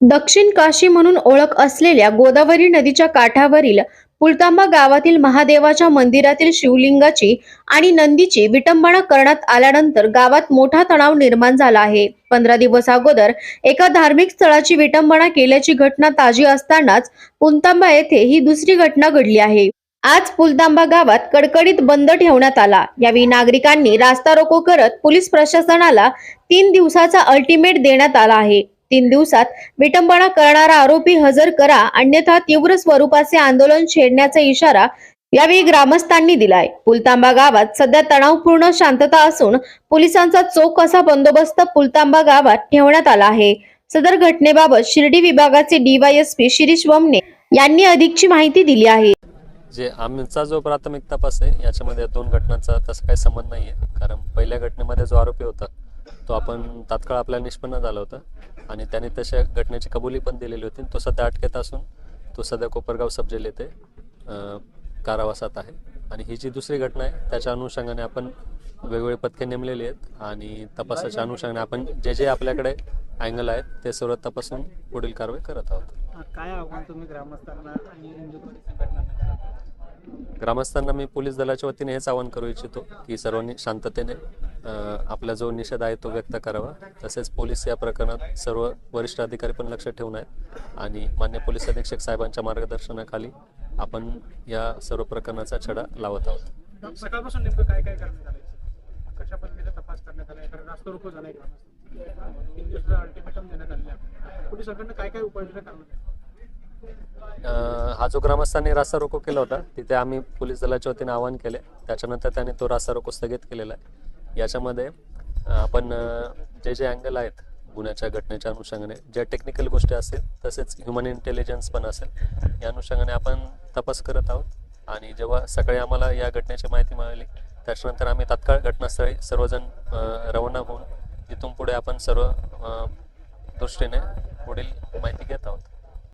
दक्षिण काशी म्हणून ओळख असलेल्या गोदावरी नदीच्या काठावरील पुलतांबा गावातील महादेवाच्या मंदिरातील शिवलिंगाची आणि नंदीची विटंबना करण्यात आल्यानंतर गावात मोठा तणाव निर्माण झाला आहे. पंधरा दिवस अगोदर एका धार्मिक स्थळाची विटंबना केल्याची घटना ताजी असतानाच पुलतांबा येथे ही दुसरी घटना घडली आहे. आज पुलतांबा गावात कडकडीत बंद ठेवण्यात आला. यावेळी नागरिकांनी रास्ता रोको करत पोलीस प्रशासनाला तीन दिवसाचा अल्टिमेट देण्यात आला आहे. तीन दिवसात विटंबना करणारा आरोपी हजर करा अन्यथा तीव्र स्वरूपाचे आंदोलन छेडण्याचा इशारा यावेळी ग्रामस्थांनी दिलाय. पुलतांबा गावात सध्या तणावपूर्ण शांतता असून पोलिसांचा चोख असा बंदोबस्त पुलतांबा गावात ठेवण्यात आला आहे. सदर घटनेबाबत शिर्डी विभागाचे डीवायएसपी शिरीष वमने यांनी अधिकची माहिती दिली आहे. जे आमचा जो प्राथमिक तपास आहे याच्यामध्ये दोन घटनांचा तसा काही संबंध नाही आहे कारण पहिल्या घटनेमध्ये जो आरोपी होता तो आपण तात्काळ आपल्याला निष्पन्न झाला होता. आणि त्याने तशा घटनेची कबुली पण दिलेली होती. तो सध्या अटकेत असून तो सध्या कोपरगाव सब जेल येथे कारावासात आहे. आणि ही जी दुसरी घटना आहे त्याच्या अनुषंगाने आपण वेगवेगळे पथके नेमलेली आहेत आणि तपासाच्या अनुषंगाने आपण जे जे आपल्याकडे अँगल आहेत ते सर्व तपासून पुढील कारवाई करत आहोत. काय आव्हान तुम्ही ग्रामस्थांना ग्रामस्थांना मी पोलीस दलाच्या वतीने हेच आवाहन करू इच्छितो की सर्वांनी शांततेने आपला जो निषेध आहे तो व्यक्त करावा. तसेच पोलीस या प्रकरणात सर्व वरिष्ठ अधिकारी पण लक्ष ठेवून आहेत. आणि मान्य पोलीस अधीक्षक साहेबांच्या मार्गदर्शनाखाली आपण या सर्व प्रकरणाचा छडा लावत आहोत. सकाळपासून नेमकं काय काय करण्यात आलं कशा पद्धतीने तपास करण्यात आला कारण रास्त रोको झालाय ग्रामस्थ तीन दिवसाचा अल्टिमेटम देण्यात आलेला आहे. पोलिसांकडनं काय काय उपाययोजना करण्यात आल्या? अ, हा जो ग्रामस्थांनी रास्ता रोको केला होता तिथे आम्ही पोलीस दलाच्या वतीने आवाहन केले त्याच्यानंतर त्याने तो रास्ता रोको स्थगित केलेला आहे. याच्यामध्ये आपण जे जे अँगल आहेत गुन्ह्याच्या घटनेच्या अनुषंगाने ज्या टेक्निकल गोष्टी असतील तसेच ह्युमन इंटेलिजन्स पण असेल या अनुषंगाने आपण तपास करत आहोत. आणि जेव्हा सकाळी आम्हाला या घटनेची माहिती मिळाली त्याच्यानंतर आम्ही तात्काळ घटनास्थळी सर्वजण रवाना होऊन तिथून पुढे आपण सर्व दृष्टीने पुढील माहिती घेत आहोत.